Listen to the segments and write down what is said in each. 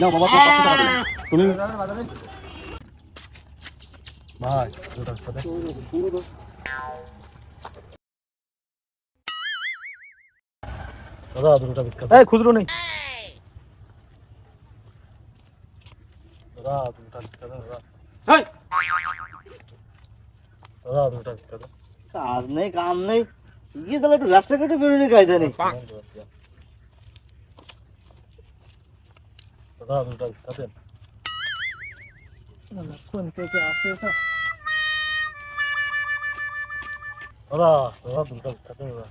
নাও বাবা তুমি? ভাই দাদা দুটো ভিক্ষা এই খুচরো নেই। দাদা দুটো ভিক্ষা দাও দাদা। কাজ নেই কাম নেই। গিয়ে তাহলে একটু রাস্তা কেটে বেরোনি কায়দা নেই। দাদা দুটো ভিক্ষা দেন কোন থেকে আসে এটা দাদা দাদা দুটো ভিক্ষা দেন দাদা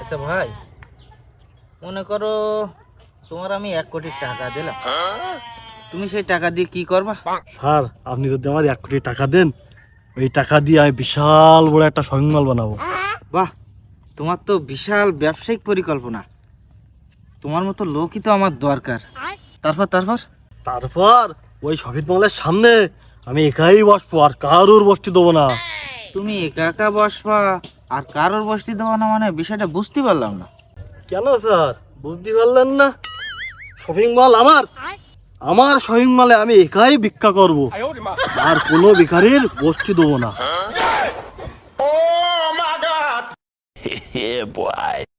আচ্ছা ভাই মনে করো তোমার আমি এক কোটি টাকা দিলাম। তুমি সেই টাকা দিয়ে কি করবা? স্যার আপনি যদি আমার এক কোটি টাকা দেন ওই টাকা দিয়ে আমি বিশাল বড় একটা শপিং মল বানাবো। বাহ তোমার তো বিশাল ব্যবসায়িক পরিকল্পনা। তোমার মতো লোকই তো আমার দরকার। তারপর তারপর? তারপর ওই শপিং মলের সামনে আমি একাই বসবো আর কারোর বসতে দেবো না। তুমি একা একা বসবা আর কারোর বসতে দেওয়া না মানে বিষয়টা বুঝতে পারলাম না। কেন স্যার? বুঝতে পারলেন না? শপিং মল আমার। আমার শপিং মলে আমি একাই ভিক্ষা করব। আর কোনো ভিখারির গোষ্ঠী দেবো না।